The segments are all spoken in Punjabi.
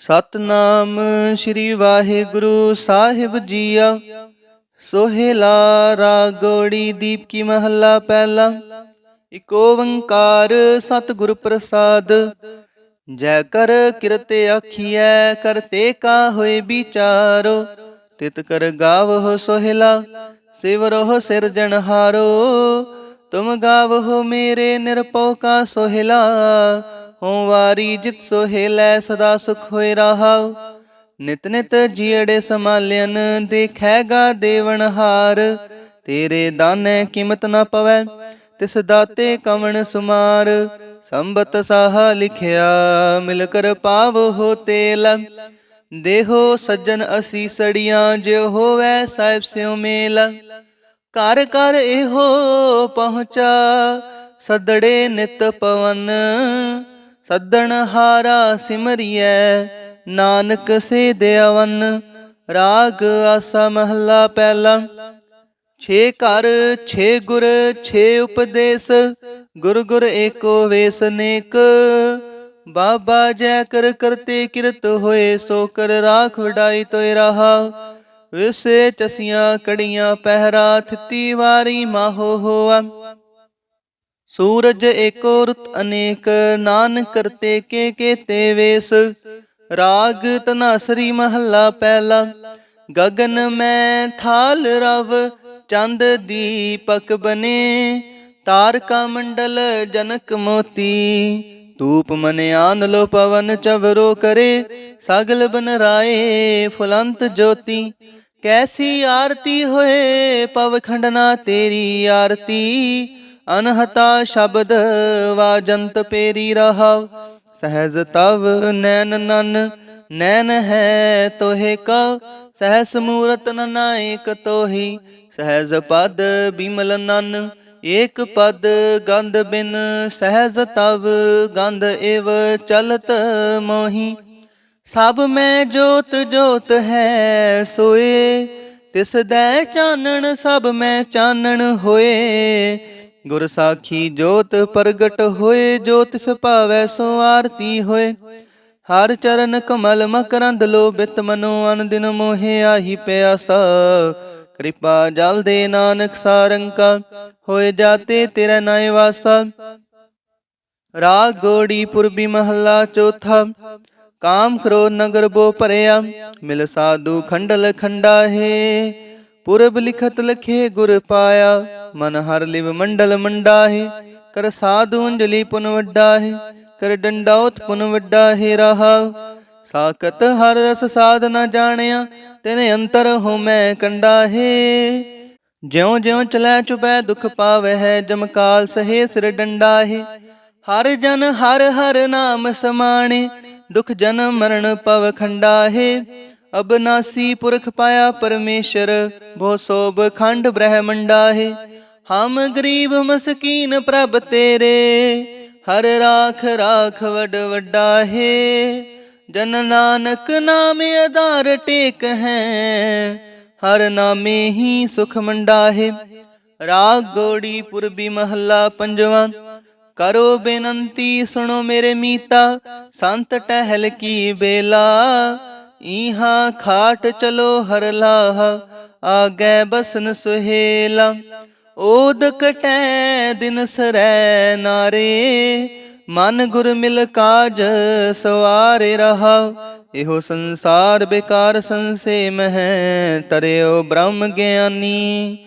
ਸਤਨਾਮ ਸ੍ਰੀ ਵਾਹਿਗੁਰੂ ਸਾਹਿਬ ਜੀਆ। ਸੋਹਿਲਾ ਰਾਗੋੜੀ ਦੀਪ ਕੀ ਮਹੱਲਾ ਪਹਿਲਾ। ਇਕ ਓੰਕਾਰ ਸਤਿਗੁਰ ਪ੍ਰਸਾਦ। ਜੈ ਕਰ ਕਿਰਤੇ ਆਖੀਐ ਕਰਤੇ ਕਾ ਹੋਏ ਵਿਚਾਰੋ। ਤਿਤ ਕਰ ਗਾਵਹੁ ਸੋਹਿਲਾ ਸਿਵਰਹੁ ਸਿਰਜਣਹਾਰੋ ਤੁਮ ਗਾਵਹੁ ਮੇਰੇ ਨਿਰਪਉ ਕਾ ਸੋਹਿਲਾ। ਹੋਂ ਵਾਰੀ ਜਿਤ ਸੋਹਿਲੈ ਸਦਾ ਸੁਖ ਹੋਇ ਰਹਾਉ ਨਿਤ ਨਿਤ ਜੀੜੇ ਸਮਾਲਿਆਨ ਦੇਖੈਗਾ ਦੇਵਨਹਾਰ ਤੇਰੇ ਦਾਨੈ ਕੀਮਤ ਨਾ ਪਵੈ, ਤਿਸ ਦਾਤੇ ਕਵਣ ਸੁਮਾਰ। ਸੰਬਤ ਸਾਹਾ ਲਿਖਿਆ, ਮਿਲ ਕਰ ਪਾਵ ਹੋ ਤੇਲ। ਦੇਹੋ ਸੱਜਣ ਅਸੀ ਸੜੀਆਂ ਜਿਉ ਹੋਵੈ ਸਾਹਿਬ ਸਿਉ ਮੇਲ। ਕਰ ਘਰ ਇਹੋ ਪਹੁੰਚਾ, ਸਦੜੇ ਨਿਤ ਪਵਨ। ਸੱਦਣ ਹਾਰਾ ਸਿਮਰਿਐ, ਨਾਨਕ ਸੇ ਦਿਆਵਨ ਰਾਗ ਆਸਾ ਮਹੱਲਾ ਪਹਿਲਾ। ਛੇ ਘਰ, ਛੇ ਗੁਰ, ਛੇ ਉਪਦੇਸ਼, ਗੁਰ ਗੁਰ ਏਕੋ ਵੇਸ ਨੇਕ। ਬਾਬਾ ਜੈ ਕਰ ਕਰਤੇ ਕਿਰਤ ਹੋਏ, ਸੋ ਕਰ ਰਾਖ ਵਡਾਈ ਤੋਇ ਰਹਾ। ਵਿਸੇ ਚਸੀਆਂ ਕੜੀਆਂ, ਪਹਿਰਾ ਥਿੱਤੀ ਵਾਰੀ ਮਾਹੋ ਹੋਆ। ਸੂਰਜ ਏਕੋ ਰੁਤ ਅਨੇਕ ਨਾਨ ਕਰਤੇ ਕੇ ਕੇਤੇ ਵੇਸ। ਰਾਗ ਤਨਾਸਰੀ ਮਹੱਲਾ ਪਹਿਲਾ, ਗਗਨ ਮੈਂ ਥਾਲ ਰਵ, ਚੰਦ ਦੀਪਕ ਬਨੇ। ਤਾਰਕਾ ਮੰਡਲ ਜਨਕ ਮੋਤੀ, ਧੂਪ ਮਨ ਆਨ ਲੋ ਪਵਨ ਚਵਰੋ ਕਰੇ। ਸਗਲ ਬਨ ਰਾਏ ਫੁਲੰਤ ਜੋਤੀ, ਕੈਸੀ ਆਰਤੀ ਹੋਏ ਪਵ ਖੰਡਨਾ ਤੇਰੀ ਆਰਤੀ। ਅਨਹਤਾ ਸ਼ਬਦ ਵਾਜੰਤ ਪੇਰੀ ਰਹਾਉ, ਸਹਿਜ ਤਵ ਨੈਨ ਨਨ ਨੈਨ ਹੈ ਤੋਹਿ ਕਾ ਸਹਿਸ ਮੂਰਤ ਨਨਾਇਕ ਤੋਹੀ, ਸਹਿਜ ਪਦ ਬਿਮਲ ਨਨ, ਏਕ ਪਦ ਗੰਧ ਬਿਨ, ਸਹਿਜ ਤਵ ਗੰਧ ਏਵ ਚਲਤ ਮੋਹੀ, ਸਭ ਮੈਂ ਜੋਤ ਜੋਤ ਹੈ ਸੋਏ, ਤਿਸ ਦੈ ਚਾਨਣ ਸਭ ਮੈਂ ਚਾਨਣ ਹੋਏ ਗੁਰ ਸਾਖੀ ਜੋਤ ਪ੍ਰਗਟ ਹੋਏ, ਜੋਤ ਤਿਸ ਸੋ ਆਰਤੀ ਹੋਏ। ਹਰ ਚਰਨ ਕਮਲ ਮਕਰੰਦ ਲੋ ਬਿਤ ਮਨੋ ਅਨ ਦਿਨ ਮੋਹਿ ਆਹੀ ਪਿਆਸਾ। ਕਿਰਪਾ ਜਲ ਦੇ ਨਾਨਕ ਸਾਰੰਕਾ, ਹੋਏ ਜਾਤੇ ਤੇਰਾ ਨਾਇ ਵਾਸਾ। ਰਾਗ ਗੋੜੀ ਪੁਰਬੀ ਮਹੱਲਾ ਚੌਥਾ, ਕਾਮ ਕਰੋ ਨਗਰ ਬੋ ਭਰਿਆ। ਮਿਲ ਸਾਧੂ ਖੰਡਲ ਖੰਡਾ ਹੈ ਪੁਰਬ ਲਿਖਤ ਲਖੇ ਗੁਰ ਪਾਇਆ, ਮਨ ਹਰ ਲਿਵ ਮੰਡਲ ਮੰਡਾ ਕਰ ਸਾਧੂ ਅੰਜਲੀ ਪੁਨ ਵੱਡਾ ਹੈ ਕਰ ਡੰਡਾਉਤ ਪੁਨ ਵੱਡਾ ਰਹਾ। ਸਾਕਤ ਹਰ ਰਸ ਸਾਧ ਨ ਜਾਣਿਆ, ਤੈਨੇ ਅੰਤਰ ਹੋ ਮੈਂ ਕੰਡਾ ਹੈ ਜਿਉ ਜਿਉ ਚਲੈ ਚੁਪੈ ਦੁਖ ਪਾਵੈ ਹੈ ਜਮਕਾਲ ਸਹੇ ਸਿਰ ਡੰਡਾ ਹਰ ਜਨ ਹਰ ਹਰ ਨਾਮ ਸਮਾਣੇ, ਦੁਖ ਜਨ ਮਰਨ ਪਵ ਖੰਡਾ ਅਬਨਾਸੀ ਪੁਰਖ ਪਾਇਆ ਪਰਮੇਸ਼ਰ ਭੋ ਸੋਭ ਖੰਡ ਬ੍ਰਹਮੰਡਾ ਹੈ। ਹਮ ਗਰੀਬ ਮਸਕੀਨ ਪ੍ਰਭ ਤੇਰੇ, ਹਰ ਰਾਖ ਰਾਖ ਵਡ ਵੱਡਾ ਹੈ। ਜਨ ਨਾਨਕ ਨਾਮ ਆਧਾਰ ਟੇਕ ਹੈ, ਹਰ ਨਾਮੇ ਹੀ ਸੁਖ ਮੰਡਾ ਹੈ। ਰਾਗ ਗੋੜੀ ਪੁਰਬੀ ਮਹੱਲਾ ਪੰਜਵਾਂ, ਕਰੋ ਬੇਨੰਤੀ ਸੁਣੋ ਮੇਰੇ ਮੀਤਾ, ਸੰਤ ਟਹਿਲ ਕੀ ਬੇਲਾ। ਈਹਾਂ ਖਾਟ ਚਲੋ ਹਰ ਲਾਹ, ਆਗੇ ਬਸਨ ਸੁਹੇਲਾ। ਓਦ ਕਟੈ ਦਿਨ ਸਰੈ ਨਾਰੇ, ਮਨ ਗੁਰ ਮਿਲ ਕਾਜ ਸਵਾਰੇ ਰਹਾ। ਇਹੋ ਸੰਸਾਰ ਬੇਕਾਰ ਸੰਸੇ ਮਹਿ, ਤਰਿਓ ਬ੍ਰਹਮ ਗਿਆਨੀ।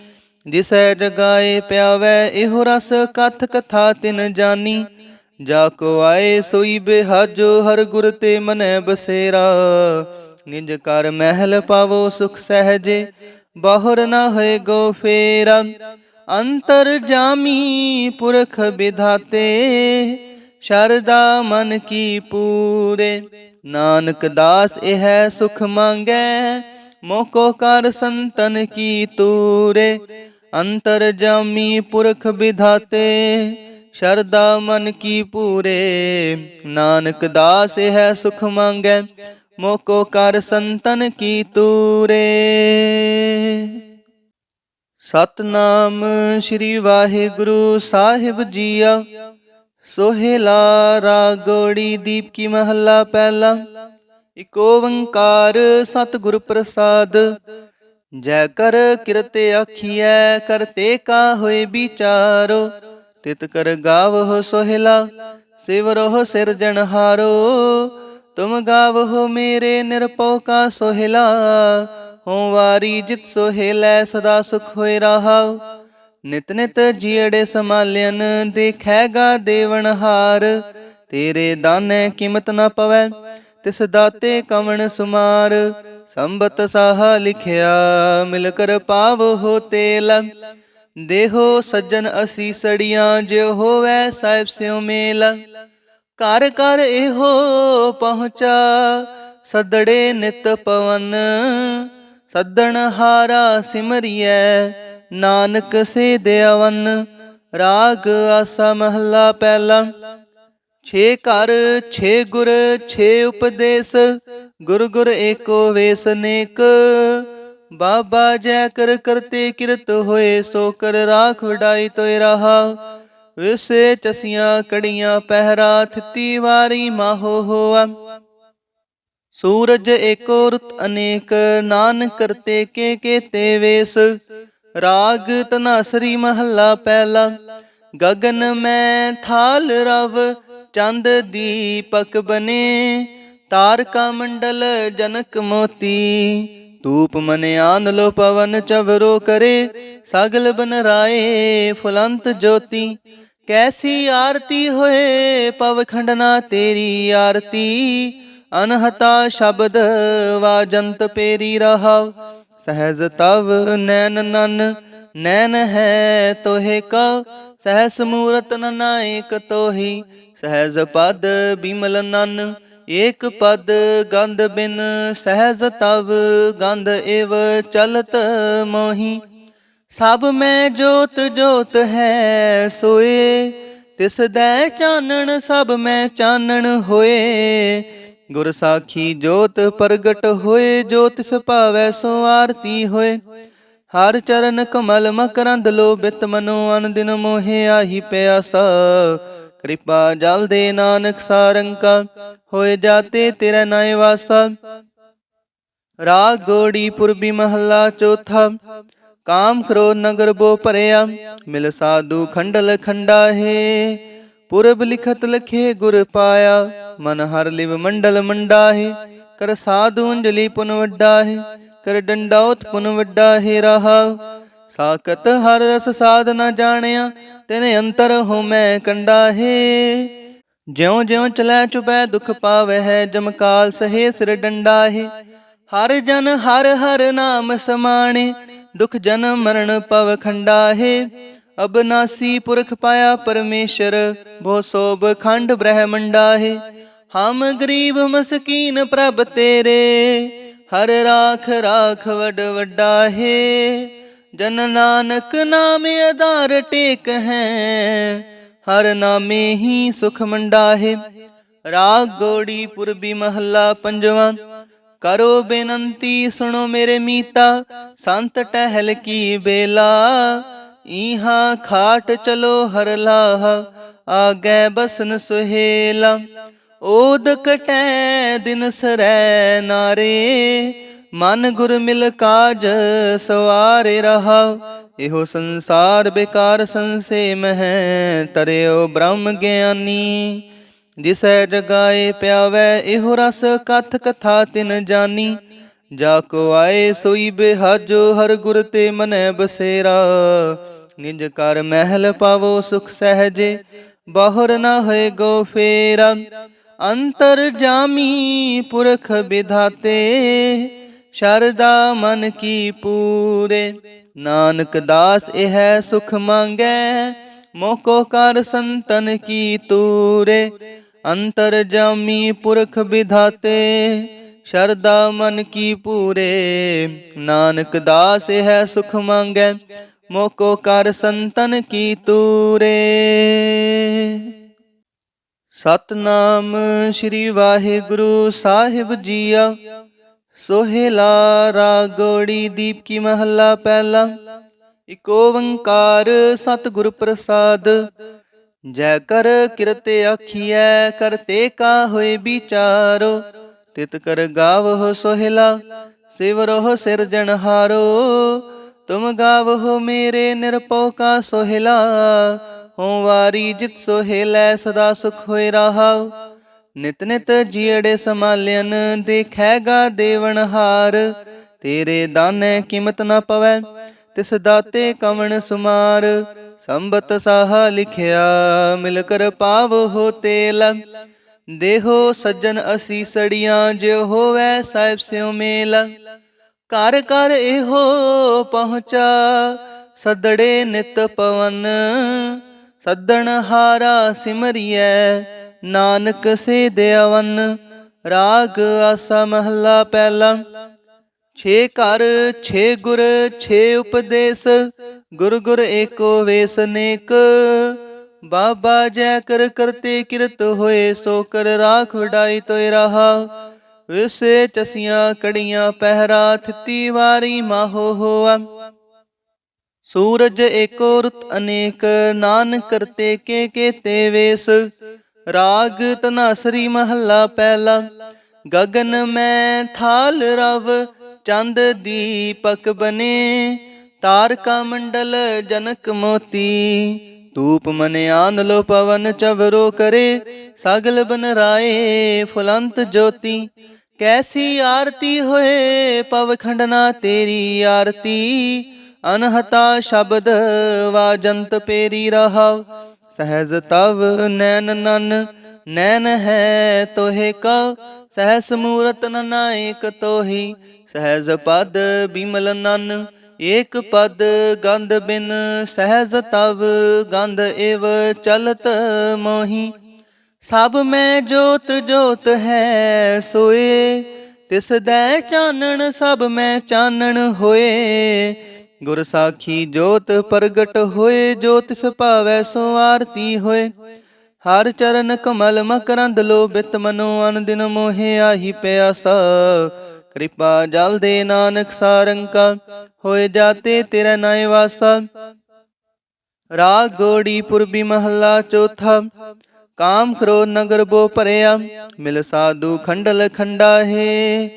ਜਿਸੈ ਜਗਾਏ ਪਿਆਵੈ, ਇਹੋ ਰਸ ਕਥ ਕਥਾ ਤਿਨ ਜਾਨੀ। ਜਾ ਕੋ ਆਏ ਸੋਈ ਬਿਹਾਜੋ, ਹਰ ਗੁਰ ਤੇ ਮਨੈ ਬਸੇਰਾ। ਨਿਜ ਕਰ ਮਹਿਲ ਪਾਵੋ ਸੁਖ ਸਹਜੇ, ਬਾਹਰ ਨਾ ਹੋਏ ਗੋ ਫੇਰਾ। ਅੰਤਰ ਜਾਮੀ ਪੁਰਖ ਵਿਧਾਤੇ ਸ਼ਰਦਾ ਮਨ ਕੀ ਪੂਰੇ। ਨਾਨਕ ਦਾਸ ਇਹ ਸੁਖ ਮੰਗੈ, ਮੋਕੋ ਕਰ ਸੰਤਨ ਕੀ ਤੂਰੇ। ਅੰਤਰ ਜਾਮੀ ਪੁਰਖ ਵਿਧਾਤੇ ਸ਼ਰਦਾ ਮਨ ਕੀ ਪੂਰੇ। ਨਾਨਕ ਦਾਸ ਇਹ ਸੁਖ ਮੰਗੈ ਮੋਕੋ ਕਰ ਸੰਤਨ ਕੀ ਤੂਰੇ। ਸਤਨਾਮ ਸ੍ਰੀ ਵਾਹਿਗੁਰੂ ਸਾਹਿਬ ਜੀਆ। ਸੋਹਿਲਾ ਰਾਗੋੜੀ ਦੀਪ ਕੀ ਮਹੱਲਾ ਪਹਿਲਾ। ਇਕ ਓੰਕਾਰ ਸਤਿਗੁਰ ਪ੍ਰਸਾਦ। ਜੈ ਕਰ ਕਿਰਤ ਆਖੀਐ ਕਰਤੇ ਕਾ ਹੋਏ ਵਿਚਾਰੋ। ਤਿਤ ਕਰ ਗਾਵਹੁ ਸੋਹਿਲਾ, ਸਿਵਰਹੁ ਸਿਰਜਣਹਾਰੋ। ਤੁਮ ਗਾਵਹੁ ਮੇਰੇ ਨਿਰਪਉ ਕਾ ਸੋਹਿਲਾ ਹੋਂ ਵਾਰੀ ਜਿਤ ਸੋਹਿਲੈ ਸਦਾ ਸੁਖ ਹੋਏ ਰਹਾਉ ਨਿਤ ਨਿਤ ਜੀੜੇ ਸਮਾਲਿਆਨ ਦੇਖੈਗਾ ਦੇਵਨਹਾਰ ਤੇਰੇ ਦਾਨੇ ਕੀਮਤ ਨਾ ਪਵੈ ਤਿਸ ਦਾਤੇ ਕਵਣ ਸੁਮਾਰ ਸੰਬਤ ਸਾਹ ਲਿਖਿਆ ਮਿਲ ਕਰ ਪਾਵ ਹੋ ਤੇਲ ਦੇਹੋ ਸੱਜਣ ਅਸੀ ਸੜੀਆਂ ਜਿਉ ਹੋਵੈ ਸਾਹਿਬ ਸਿਉ ਮੇਲ ਘਰ ਘਰ ਇਹੋ ਪਹੁੰਚਾ। ਸਦੜੇ ਨਿਤ ਪਵਨ, ਸੱਦਣ ਹਾਰਾ ਸਿਮਰਿਐ। ਨਾਨਕ ਸੇ ਦੇਵਨ ਰਾਗ ਆਸਾ ਮਹੱਲਾ ਪਹਿਲਾ। ਛੇ ਘਰ, ਛੇ ਗੁਰ, ਛੇ ਉਪਦੇਸ਼, ਗੁਰ ਗੁਰ ਏਕੋ ਵੇਸ ਨੇਕ। ਬਾਬਾ ਜੈ ਕਰ ਕਰਤੇ ਕਿਰਤ ਹੋਏ, ਸੋ ਕਰ ਰਾਖ ਵਡਾਈ ਤੋਇ ਰਹਾ। ਵਿਸੇ ਚਸੀਆਂ ਕੜੀਆਂ ਪਹਿਰਾ ਥਿੱਤੀ ਵਾਰੀ ਮਾਹੋ ਹੋਆ। ਸੂਰਜ ਏਕੋ ਰੁਤ ਅਨੇਕ, ਨਾਨਕ ਕਰਤੇ ਕੇ ਕੇਤੇ ਵੇਸ। ਰਾਗ ਤਨਾਸਰੀ ਮਹੱਲਾ ਪਹਿਲਾ, ਗਗਨ ਮੈਂ ਥਾਲ ਰਵ, ਚੰਦ ਦੀਪਕ ਬਨੇ। ਤਾਰਕਾ ਮੰਡਲ ਜਨਕ ਮੋਤੀ, ਧੂਪ ਮਨ ਆਨ ਲੋ ਪਵਨ ਚਵਰੋ ਕਰੇ। ਸਗਲ ਬਨ ਰਾਏ ਫੁਲੰਤ ਜੋਤੀ ਕੈਸੀ ਆਰਤੀ ਹੋਏ ਪਵ ਖੰਡਨਾ ਤੇਰੀ ਆਰਤੀ? ਅਨਹਤਾ ਸ਼ਬਦ ਵਾਜੰਤ ਪੇਰੀ ਰਹਾਉ। ਸਹਿਜ ਤਵ ਨੈਨ ਨਨ ਨੈਨ ਹੈ ਤੋਹਿ ਕਾ ਸਹਿਸ ਮੂਰਤ ਨਨਾਇਕ ਤੋਹੀ, ਸਹਿਜ ਪਦ ਬਿਮਲ ਨਨ। ਏਕ ਪਦ ਗੰਧ ਬਿਨ, ਸਹਿਜ ਤਵ ਗੰਧ ਏਵ ਚਲਤ ਮੋਹੀ। ਸਭ ਮੈਂ ਜੋਤ ਜੋਤ ਹੈ ਸੋਏ, ਤਿਸ ਦੈ ਚਾਨਣ ਸਭ ਮੈਂ ਚਾਨਣ ਹੋਏ। ਗੁਰ ਸਾਖੀ ਜੋਤ ਪ੍ਰਗਟ ਹੋਏ, ਜੋ ਤਿਸ ਭਾਵੈ ਸੋ ਆਰਤੀ ਹੋਏ। ਹਰ ਚਰਨ ਕਮਲ ਮਕਰੰਦ ਲੋ ਬਿਤ ਮਨੋ ਅਨ ਦਿਨ ਮੋਹਿ ਆਹੀ ਪਿਆਸਾ। ਕਿਰਪਾ ਜਲ ਦੇ ਨਾਨਕ ਸਾਰੰਕਾ, ਹੋਏ ਜਾਤੇ ਤੇਰਾ ਨਾਇ ਵਾਸਾ। ਰਾਗ ਗੋੜੀ ਪੁਰਬੀ ਮਹੱਲਾ ਚੌਥਾ ਕਾਮ ਕਰੋ ਨਗਰ ਬੋ ਭਰਿਆ, ਮਿਲ ਸਾਧੂ ਖੰਡਲ ਖੰਡਾ ਹੈ ਪੁਰਬ ਲਿਖਤ ਲਖੇ ਗੁਰ ਪਾਇਆ, ਮਨ ਹਰ ਲਿਵ ਮੰਡਲ ਮੰਡਾ ਹੈ ਕਰ ਸਾਧੂ ਅੰਜਲੀ ਪੁਨ ਵੱਡਾ ਹੈ ਕਰ ਡੰਡਾਉਤ ਪੁਨ ਵੱਡਾ ਹੈ ਰਹਾ। ਸਾਕਤ ਹਰ ਰਸ ਸਾਧ ਨਾ ਜਾਣਿਆ, ਤੈਨੇ ਅੰਤਰ ਹੋ ਮੈਂ ਕੰਡਾ ਹੈ ਜਿਉ ਜਿਉ ਚਲੈ ਚੁਪੈ ਦੁਖ ਪਾਵੈ ਹੈ ਜਮਕਾਲ ਸਹੇ ਸਿਰ ਡੰਡਾ ਹੈ ਹਰ ਜਨ ਹਰ ਹਰ ਨਾਮ ਸਮਾਣੇ ਦੁਖ ਜਨਮ ਮਰਨ ਪਵ ਖੰਡਾ ਹੈ ਅਬਨਾਸੀ ਪੁਰਖ ਪਾਇਆ ਪਰਮੇਸ਼ਰ ਭੋ ਸੋਭ ਖੰਡ ਬ੍ਰਹਮੰਡਾ ਹੈ ਹਮ ਗਰੀਬ ਮਸਕੀਨ ਪ੍ਰਭ ਤੇਰੇ, ਹਰ ਰਾਖ ਰਾਖ ਵਡ ਵੱਡਾ ਹੈ ਜਨ ਨਾਨਕ ਨਾਮ ਆਧਾਰ ਟੇਕ ਹੈ, ਹਰ ਨਾਮੇ ਹੀ ਸੁਖ ਮੰਡਾ ਹੈ ਰਾਗ ਗੋੜੀ ਪੁਰਬੀ ਮਹੱਲਾ ਪੰਜਵਾਂ ਕਰੋ ਬੇਨੰਤੀ, ਸੁਣੋ ਮੇਰੇ ਮੀਤਾ, ਸੰਤ ਟਹਿਲ ਕੀ ਬੇਲਾ ਇਹਾਂ ਖਾਟ ਚਲੋ ਹਰ ਲਾਹ, ਆਗੇ ਬਸਨ ਸੁਹੇਲਾ ਓਦ ਕਟੈ ਦਿਨ ਸਰੈ ਨਾਰੇ, ਮਨ ਗੁਰ ਮਿਲ ਕਾਜ ਸਵਾਰੇ ਰਹਾ, ਇਹੋ ਸੰਸਾਰ ਬੇਕਾਰ ਸੰਸੇ ਮਹਿ, ਤਰਿਓ ਬ੍ਰਹਮ ਗਿਆਨੀ। ਜਿਸੈ ਜਗਾਏ ਪਿਆਵੈ, ਇਹੋ ਰਸ ਕਥ ਕਥਾ ਤਿਨ ਜਾਨੀ। ਜਾ ਕੋ ਆਏ ਸੋਈ ਬਿਹਾਜੋ, ਹਰ ਗੁਰ ਤੇ ਮਨੈ ਬਸੇਰਾ। ਨਿਜ ਕਰ ਮਹਿਲ ਪਾਵੋ ਸੁਖ ਸਹਜੇ, ਬਾਹਰ ਨਾ ਹੋਏ ਗੋ ਫੇਰਾ। ਅੰਤਰ ਜਾਮੀ ਪੁਰਖ ਵਿਧਾਤੇ ਸ਼ਰਦਾ ਮਨ ਕੀ ਪੂਰੇ। ਨਾਨਕ ਦਾਸ ਇਹ ਸੁਖ ਮੰਗੈ, ਮੋਕੋ ਕਰ ਸੰਤਨ ਕੀ ਤੂਰੇ। ਅੰਤਰ ਜਾਮੀ ਪੁਰਖ ਵਿਧਾਤੇ ਸ਼ਰਦਾ ਮਨ ਕੀ ਪੂਰੇ। ਨਾਨਕ ਦਾਸ ਇਹ ਸੁਖ ਮੰਗੈ, ਮੋਕੋ ਕਰ ਸੰਤਨ ਕੀ ਤੂਰੇ। ਸਤਨਾਮ ਸ੍ਰੀ ਵਾਹਿਗੁਰੂ ਸਾਹਿਬ ਜੀਆ ਸੋਹਿਲਾ ਰਾਗੋੜੀ ਦੀਪ ਕੀ ਮਹੱਲਾ ਪਹਿਲਾ। ਇਕ ਓੰਕਾਰ ਸਤਿਗੁਰ ਪ੍ਰਸਾਦ ਜੈ ਕਰ ਕਿਰਤ ਆਖੀਐ ਕਰਤੇ ਕਾ ਹੋਏ ਵਿਚਾਰੋ। ਤਿਤ ਕਰ ਗਾਵਹੁ ਸੋਹਿਲਾ ਸਿਵਰਹੁ ਸਿਰਜਣਹਾਰੋ ਤੁਮ ਗਾਵਹੁ ਮੇਰੇ ਨਿਰਪਉ ਕਾ ਸੋਹਿਲਾ ਹੋਂ ਵਾਰੀ ਜਿਤ ਸੋਹਿਲੈ ਸਦਾ ਸੁਖ ਹੋਇ ਰਹਾਉ ਨਿਤ ਨਿਤ ਜੀੜੇ ਸਮਾਲਿਆਨ ਦੇਖੈਗਾ ਦੇਵਨਹਾਰ ਤੇਰੇ ਦਾਨੇ ਕੀਮਤ ਨਾ ਪਵੈ, ਤਿਸ ਦਾਤੇ ਕਵਣ ਸੁਮਾਰ। ਅੰਬਤ ਸਾਹਾ ਲਿਖਿਆ, ਮਿਲ ਕਰ ਪਾਵ ਹੋ ਤੇਲ। ਦੇਹੋ ਸੱਜਣ ਅਸੀਂ ਸੜੀਆਂ ਜਿਉ ਹੋਵੈ ਸਾਹਿਬ ਸਿਉ ਮੇਲ। ਘਰ ਘਰ ਇਹੋ ਪਹੁੰਚਾ, ਸਦੜੇ ਨਿਤ ਪਵਨ। ਸੱਦਣ ਹਾਰਾ ਸਿਮਰਿਐ, ਨਾਨਕ ਸੇ ਦਿਆਵਨ। ਰਾਗ ਆਸਾ ਮਹੱਲਾ ਪਹਿਲਾ। ਛੇ ਘਰ, ਛੇ ਗੁਰ, ਛੇ ਉਪਦੇਸ਼, ਗੁਰ ਗੁਰ ਏਕੋ ਵੇਸ ਨੇਕ। ਬਾਬਾ ਜੈ ਕਰ ਕਰਤੇ ਕਿਰਤ ਹੋਏ, ਸੋ ਕਰ ਰਾਖ ਵਡਾਈ ਤੋਇ ਰਹਾ। ਵਿਸੇ ਚਸੀਆਂ ਕੜੀਆਂ ਪਹਿਰਾ, ਥਿੱਤੀ ਵਾਰੀ ਮਾਹੋ ਹੋਆ। ਸੂਰਜ ਏਕੋ ਰੁਤ ਅਨੇਕ, ਨਾਨਕ ਕਰਤੇ ਕੇ ਤੇ ਵੇਸ। ਰਾਗ ਤਨਾਸਰੀ ਮਹੱਲਾ ਪਹਿਲਾ, ਗਗਨ ਮੈਂ ਥਾਲ ਰਵ ਚੰਦ ਦੀਪਕ ਬਨੇ, ਤਾਰਕਾ ਮੰਡਲ ਜਨਕ ਮੋਤੀ। ਤੂਪ ਮਨ ਆਨ ਲੋ ਪਵਨ ਚਵਰੋ ਕਰੇ, ਸਗਲ ਬਨ ਰਾਏ ਫੁਲੰਤ ਜੋਤੀ। ਕੈਸੀ ਆਰਤੀ ਹੋਏ ਪਵ ਖੰਡਨਾ ਤੇਰੀ ਆਰਤੀ, ਅਨਹਤਾ ਸ਼ਬਦ ਵਾਜੰਤ ਪੇਰੀ ਰਹਾਉ। ਸਹਿਜ ਤਵ ਨੈਨ ਨਨ ਨੈਨ ਹੈ ਤੋਹਿ ਕਉ। ਸਹਸ ਮੂਰਤ ਨਨਾਇਕ ਤੋਹੀ ਸਹਿਜ ਪਦ ਬਿਮਲ ਨਨ, ਏਕ ਪਦ ਗੰਧ ਬਿਨ, ਸਹਿਜ ਤਵ ਗੰਧ ਏਵ ਚਲਤ ਮੋਹੀ। ਸਭ ਮੈਂ ਜੋਤ ਜੋਤ ਹੈ ਸੋਏ, ਤਿਸ ਦੈ ਚਾਨਣ ਸਭ ਮੈਂ ਚਾਨਣ ਹੋਏ। ਗੁਰ ਸਾਖੀ ਜੋਤ ਪ੍ਰਗਟ ਹੋਏ, ਜੋ ਤਿਸ ਭਾਵੈ ਸੋ ਆਰਤੀ ਹੋਏ। ਹਰ ਚਰਨ ਕਮਲ ਮਕਰੰਦ ਲੋ ਬਿਤ ਮਨੋ ਅਨ ਦਿਨ ਮੋਹਿ ਆਹੀ ਪਿਆਸਾ। ਕਿਰਪਾ ਜਲ ਦੇ ਨਾਨਕ ਸਾਰੰਕਾ, ਹੋਏ ਜਾਤੇ ਤੇਰਾ ਨਾਇ ਵਾਸਾ। ਰਾਗ ਗੋੜੀ ਪੁਰਬੀ ਮਹੱਲਾ ਚੌਥਾ, ਕਾਮ ਕਰੋ ਨਗਰ ਬੋ ਭਰਿਆ। ਮਿਲ ਸਾਧੂ ਖੰਡਲ ਖੰਡਾ ਹੈ